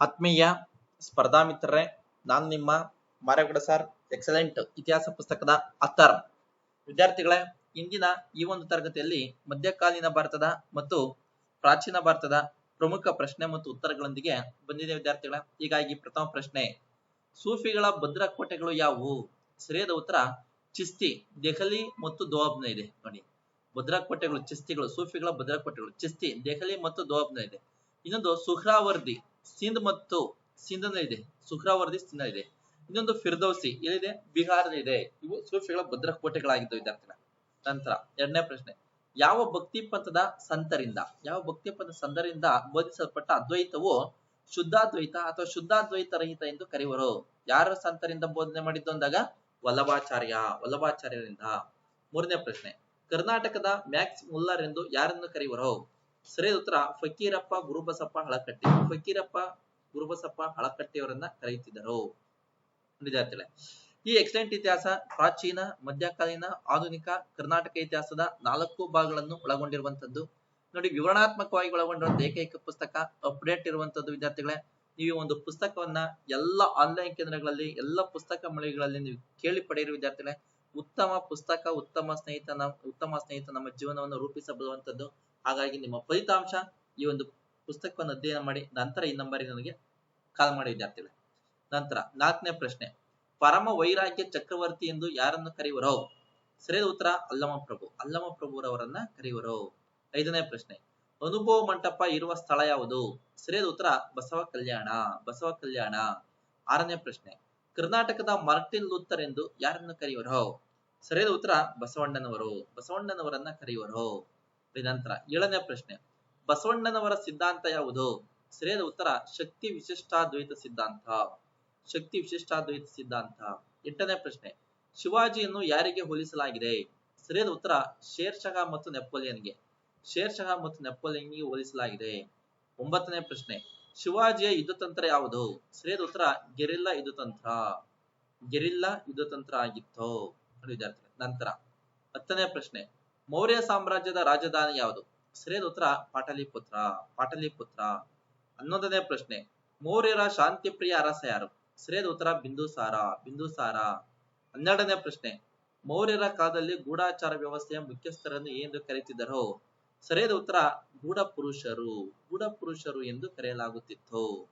ಆತ್ಮೀಯ ಸ್ಪರ್ಧಾ ಮಿತ್ರರೇ, ನಾನು ನಿಮ್ಮ ಮಾರೇಗೌಡ ಸರ್. ಎಕ್ಸಲೆಂಟ್ ಇತಿಹಾಸ ಪುಸ್ತಕದ ಅಥರ್ ವಿದ್ಯಾರ್ಥಿಗಳೇ, ಇಂದಿನ ಈ ಒಂದು ತರಗತಿಯಲ್ಲಿ ಮಧ್ಯಕಾಲೀನ ಭಾರತದ ಮತ್ತು ಪ್ರಾಚೀನ ಭಾರತದ ಪ್ರಮುಖ ಪ್ರಶ್ನೆ ಮತ್ತು ಉತ್ತರಗಳೊಂದಿಗೆ ಬಂದಿದೆ ವಿದ್ಯಾರ್ಥಿಗಳೇ. ಹೀಗಾಗಿ ಪ್ರಥಮ ಪ್ರಶ್ನೆ, ಸೂಫಿಗಳ ಭದ್ರಕೋಟೆಗಳು ಯಾವುವು? ಸರಿಯಾದ ಉತ್ತರ, ಚಿಸ್ತಿ, ದೆಹಲಿ ಮತ್ತು ದೋಹಬ್ನ ಇದೆ. ನೋಡಿ ಭದ್ರಕೋಟೆಗಳು ಚಿಸ್ತಿಗಳು, ಸೂಫಿಗಳ ಭದ್ರಕೋಟೆಗಳು ಚಿಸ್ತಿ, ದೆಹಲಿ ಮತ್ತು ದೋಹಬ್ನ ಇದೆ. ಇನ್ನೊಂದು, ಸುಹ್ರಾವರ್ದಿ. ಸಿಂಧ್ ಮತ್ತು ಸಿಂಧನ ಇದೆ ಸುಹ್ರಾವರ್ದಿ ಸಿಂಧ ಇದೆ ಇನ್ನೊಂದು ಫಿರ್ದೌಸಿ ಎಲ್ಲಿದೆ? ಬಿಹಾರ ಇದೆ ಇವು ಸೂಫಿಗಳ ಭದ್ರಕೋಟೆಗಳಾಗಿದ್ದು ವಿದ್ಯಾರ್ಥಿಗಳ. ನಂತರ ಎರಡನೇ ಪ್ರಶ್ನೆ. ಯಾವ ಭಕ್ತಿ ಪಂಥದ ಸಂತರಿಂದ, ಯಾವ ಭಕ್ತಿ ಪಂಥದ ಸಂತರಿಂದ ಬೋಧಿಸಲ್ಪಟ್ಟ ಅದ್ವೈತವು ಶುದ್ಧಾದ್ವೈತ ಅಥವಾ ಶುದ್ಧಾದ್ವೈತ ರಹಿತ ಎಂದು ಕರೆಯುವರು? ಯಾರ ಸಂತರಿಂದ ಬೋಧನೆ ಮಾಡಿದ್ದು ಅಂದಾಗ? ವಲ್ಲಭಾಚಾರ್ಯ, ವಲ್ಲಭಾಚಾರ್ಯರಿಂದ. ಮೂರನೇ ಪ್ರಶ್ನೆ. ಕರ್ನಾಟಕದ ಮ್ಯಾಕ್ಸ್ ಮುಲ್ಲರ್ ಎಂದು ಯಾರನ್ನು ಕರೆಯುವರು? ಸರಿಯಾದ ಉತ್ತರ ಫಕೀರಪ್ಪ ಗುರುಬಸಪ್ಪ ಹಳಕಟ್ಟಿ. ಫಕೀರಪ್ಪ ಗುರುಬಸಪ್ಪ ಹಳಕಟ್ಟಿಯವರನ್ನ ಕರೆಯುತ್ತಿದ್ದರು. ವಿದ್ಯಾರ್ಥಿಗಳೇ, ಈ ಎಕ್ಸಲೆಂಟ್ ಇತಿಹಾಸ ಪ್ರಾಚೀನ, ಮಧ್ಯಕಾಲೀನ, ಆಧುನಿಕ, ಕರ್ನಾಟಕ ಇತಿಹಾಸದ ನಾಲ್ಕು ಭಾಗಗಳನ್ನು ಒಳಗೊಂಡಿರುವಂತದ್ದು ನೋಡಿ, ವಿವರಣಾತ್ಮಕವಾಗಿ ಒಳಗೊಂಡಿರುವಂತಹ ಏಕೈಕ ಪುಸ್ತಕ, ಅಪ್ಡೇಟ್ ಇರುವಂತದ್ದು ವಿದ್ಯಾರ್ಥಿಗಳೇ, ನೀವು ಒಂದು ಪುಸ್ತಕವನ್ನ ಎಲ್ಲ ಆನ್ಲೈನ್ ಕೇಂದ್ರಗಳಲ್ಲಿ, ಎಲ್ಲ ಪುಸ್ತಕ ಮಳಿಗೆಗಳಲ್ಲಿ ನೀವು ಕೇಳಿ ಪಡೆಯಿರಿ ವಿದ್ಯಾರ್ಥಿಗಳೇ. ಉತ್ತಮ ಪುಸ್ತಕ, ಉತ್ತಮ ಸ್ನೇಹಿತ ಉತ್ತಮ ಸ್ನೇಹಿತ ನಮ್ಮ ಜೀವನವನ್ನು ರೂಪಿಸಬಲ್ಲುವಂತದ್ದು ಹಾಗಾಗಿ ನಿಮ್ಮ ಫಲಿತಾಂಶ ಈ ಒಂದು ಪುಸ್ತಕವನ್ನು ಅಧ್ಯಯನ ಮಾಡಿ ನಂತರ ಈ ನಂಬರಿಗೆ ನನಗೆ ಕಾಲ್ ಮಾಡಿ ವಿದ್ಯಾರ್ಥಿಗಳೇ. ನಂತರ ನಾಲ್ಕನೇ ಪ್ರಶ್ನೆ, ಪರಮ ವೈರಾಗ್ಯ ಚಕ್ರವರ್ತಿ ಎಂದು ಯಾರನ್ನು ಕರೆಯುವರೋ? ಸರಿಯಾದ ಉತ್ತರ ಅಲ್ಲಮ ಪ್ರಭು. ಅಲ್ಲಮ ಪ್ರಭುರವರನ್ನ ಕರೆಯುವರು? ಐದನೇ ಪ್ರಶ್ನೆ, ಅನುಭವ ಮಂಟಪ ಇರುವ ಸ್ಥಳ ಯಾವುದು? ಸರಿಯಾದ ಉತ್ತರ, ಬಸವ ಕಲ್ಯಾಣ ಬಸವ ಕಲ್ಯಾಣ. ಆರನೇ ಪ್ರಶ್ನೆ, ಕರ್ನಾಟಕದ ಮಾರ್ಟಿನ್ ಲೂಥರ್ ಎಂದು ಯಾರನ್ನು ಕರೆಯುವರೋ? ಸರಿಯಾದ ಉತ್ತರ, ಬಸವಣ್ಣನವರು. ಬಸವಣ್ಣನವರನ್ನ ಕರೆಯುವರು? ನಂತರ ಏಳನೇ ಪ್ರಶ್ನೆ, ಬಸವಣ್ಣನವರ ಸಿದ್ಧಾಂತ ಯಾವುದು? ಸರಿಯಾದ ಉತ್ತರ, ಶಕ್ತಿ ವಿಶಿಷ್ಟಾದ್ವೈತ ಸಿದ್ಧಾಂತ. ಶಕ್ತಿ ವಿಶಿಷ್ಟಾದ್ವೈತ ಸಿದ್ಧಾಂತ. ಎಂಟನೇ ಪ್ರಶ್ನೆ, ಶಿವಾಜಿಯನ್ನು ಯಾರಿಗೆ ಹೋಲಿಸಲಾಗಿದೆ? ಸರಿಯಾದ ಉತ್ತರ ಶೇರ್ ಶಹಾ ಮತ್ತು ನೆಪೋಲಿಯನ್ಗೆ. ಶೇರ್ ಶಹಾ ಮತ್ತು ನೆಪೋಲಿಯನ್ಗೆ ಹೋಲಿಸಲಾಗಿದೆ. ಒಂಬತ್ತನೇ ಪ್ರಶ್ನೆ, ಶಿವಾಜಿಯ ಯುದ್ಧತಂತ್ರ ಯಾವುದು? ಸರಿಯಾದ ಉತ್ತರ, ಗೆರಿಲ್ಲಾ ಯುದ್ಧತಂತ್ರ. ಗೆರಿಲ್ಲಾ ಯುದ್ಧತಂತ್ರ ಆಗಿತ್ತು. ವಿದ್ಯಾರ್ಥಿ ನಂತರ ಹತ್ತನೇ ಪ್ರಶ್ನೆ ಮೌರ್ಯ ಸಾಮ್ರಾಜ್ಯದ ರಾಜಧಾನಿ ಯಾವುದು? ಸರಿಯಾದ ಉತ್ತರ, ಪಾಟಲಿಪುತ್ರ. ಪಾಟಲಿಪುತ್ರ. ಹನ್ನೊಂದನೇ ಪ್ರಶ್ನೆ. ಮೌರ್ಯರ ಶಾಂತಿಪ್ರಿಯ ಅರಸ ಯಾರು? ಸರಿಯಾದ ಉತ್ತರ, ಬಿಂದುಸಾರ. ಬಿಂದುಸಾರ. ಹನ್ನೆರಡನೇ ಪ್ರಶ್ನೆ. ಮೌರ್ಯರ ಕಾಲದಲ್ಲಿ ಗೂಢಾಚಾರ ವ್ಯವಸ್ಥೆಯ ಮುಖ್ಯಸ್ಥರನ್ನು ಎಂದು ಕರೆಯುತ್ತಿದ್ದರು? ಸರಿಯಾದ ಉತ್ತರ ಗೂಢ ಪುರುಷರು ಗೂಢ ಪುರುಷರು ಎಂದು ಕರೆಯಲಾಗುತ್ತಿತ್ತು.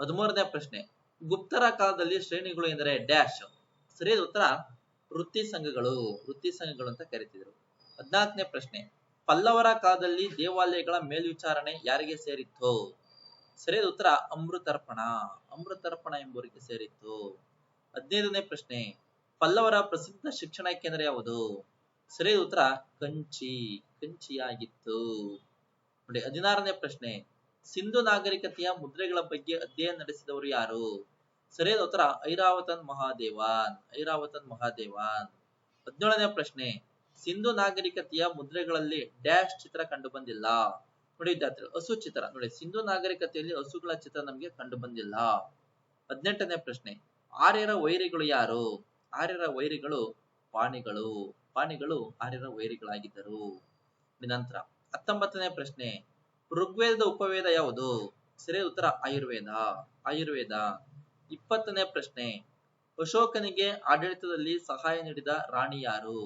ಹದಿಮೂರನೇ ಪ್ರಶ್ನೆ. ಗುಪ್ತರ ಕಾಲದಲ್ಲಿ ಶ್ರೇಣಿಗಳು ಎಂದರೆ ಡ್ಯಾಶ್. ಸರಿಯಾದ ಉತ್ತರ ವೃತ್ತಿ ಸಂಘಗಳು ವೃತ್ತಿ ಸಂಘಗಳು ಅಂತ ಕರೀತಿದ್ರು. ಹದಿನಾಲ್ಕನೇ ಪ್ರಶ್ನೆ, ಪಲ್ಲವರ ಕಾಲದಲ್ಲಿ ದೇವಾಲಯಗಳ ಮೇಲ್ವಿಚಾರಣೆ ಯಾರಿಗೆ ಸೇರಿತ್ತು? ಸರಿಯಾದ ಉತ್ತರ, ಅಮೃತರ್ಪಣ. ಅಮೃತರ್ಪಣ ಎಂಬುವರಿಗೆ ಸೇರಿತ್ತು. ಹದಿನೈದನೇ ಪ್ರಶ್ನೆ, ಪಲ್ಲವರ ಪ್ರಸಿದ್ಧ ಶಿಕ್ಷಣ ಕೇಂದ್ರ ಯಾವುದು? ಸರಿಯಾದ ಉತ್ತರ, ಕಂಚಿ. ಕಂಚಿಯಾಗಿತ್ತು. ನೋಡಿ, ಹದಿನಾರನೇ ಪ್ರಶ್ನೆ, ಸಿಂಧು ನಾಗರಿಕತೆಯ ಮುದ್ರೆಗಳ ಬಗ್ಗೆ ಅಧ್ಯಯನ ನಡೆಸಿದವರು ಯಾರು? ಸರಿಯಾದ ಉತ್ತರ, ಐರಾವತನ್ ಮಹಾದೇವಾನ್ ಐರಾವತನ್ ಮಹಾದೇವಾನ್. ಹದಿನೇಳನೇ ಪ್ರಶ್ನೆ, ಸಿಂಧು ನಾಗರಿಕತೆಯ ಮುದ್ರೆಗಳಲ್ಲಿ ಡ್ಯಾಶ್ ಚಿತ್ರ ಕಂಡು ಬಂದಿಲ್ಲ ನೋಡಿ ವಿದ್ಯಾರ್ಥಿಗಳು, ಹಸು ಚಿತ್ರ. ನೋಡಿ, ಸಿಂಧು ನಾಗರಿಕತೆಯಲ್ಲಿ ಹಸುಗಳ ಚಿತ್ರ ನಮಗೆ ಕಂಡು ಬಂದಿಲ್ಲ ಹದಿನೆಂಟನೇ ಪ್ರಶ್ನೆ, ಆರ್ಯರ ವೈರಿಗಳು ಯಾರು? ಆರ್ಯರ ವೈರಿಗಳು ಪಾಣಿಗಳು. ಪಾಣಿಗಳು ಆರ್ಯರ ವೈರಿಗಳಾಗಿದ್ದರು. ನಂತರ ಹತ್ತೊಂಬತ್ತನೇ ಪ್ರಶ್ನೆ, ಋಗ್ವೇದದ ಉಪವೇದ ಯಾವುದು? ಸರಿಯಾದ ಉತ್ತರ, ಆಯುರ್ವೇದ. ಆಯುರ್ವೇದ. ಇಪ್ಪತ್ತನೇ ಪ್ರಶ್ನೆ. ಅಶೋಕನಿಗೆ ಆಡಳಿತದಲ್ಲಿ ಸಹಾಯ ನೀಡಿದ ರಾಣಿ ಯಾರು?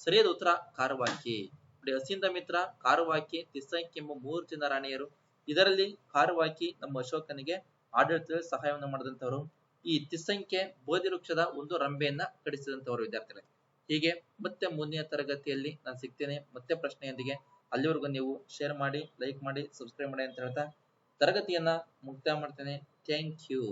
ಸರಿಯಾದ ಉತ್ತರ ಕಾರವಾಕಿ ನೋಡಿ ಹಸಿಂದ ಮಿತ್ರ ಕಾರವಾಕಿ ತಿಸ್ಸಂಕಿ ಎಂಬ ಮೂರು ಜನ ರಾಣಿಯರು. ಇದರಲ್ಲಿ ಕಾರವಾಕಿ ನಮ್ಮ ಅಶೋಕನಿಗೆ ಆಡಳಿತದಲ್ಲಿ ಸಹಾಯವನ್ನು ಮಾಡಿದಂತವರು ಈ ತಿಸ್ಸಂಖ್ಯೆ ಬೋಧಿ ವೃಕ್ಷದ ಒಂದು ರಂಬೆಯನ್ನ ಕಡಿಸಿದಂತವರು ವಿದ್ಯಾರ್ಥಿಗಳೇ. ಹೀಗೆ ಮತ್ತೆ ಮುಂದಿನ ತರಗತಿಯಲ್ಲಿ ನಾನು ಸಿಗ್ತೇನೆ. ಮತ್ತೆ ಪ್ರಶ್ನೆಯೊಂದಿಗೆ ಅಲ್ಲಿವರೆಗೂ ನೀವು ಶೇರ್ ಮಾಡಿ ಲೈಕ್ ಮಾಡಿ ಸಬ್ಸ್ಕ್ರೈಬ್ ಮಾಡಿ ಅಂತ ಹೇಳ್ತಾ ತರಗತಿಯನ್ನ ಮುಕ್ತಾಯ ಮಾಡ್ತೇನೆ. Thank you